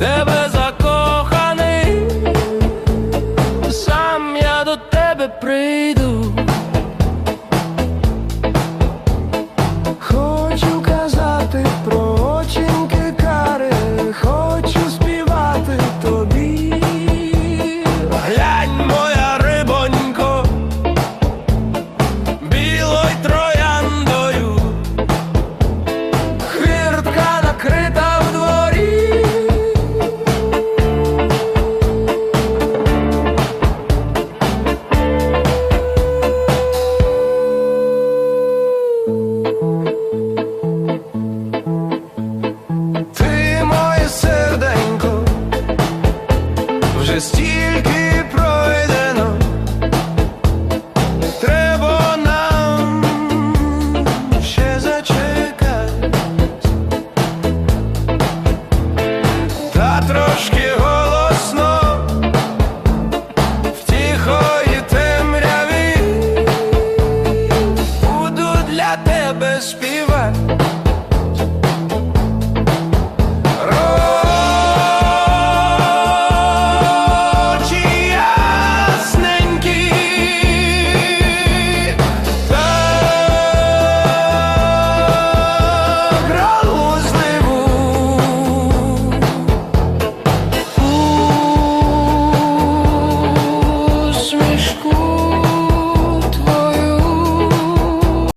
тебе закоханий, сам я до тебе прийду. Ти моє серденько, вже стільки. best be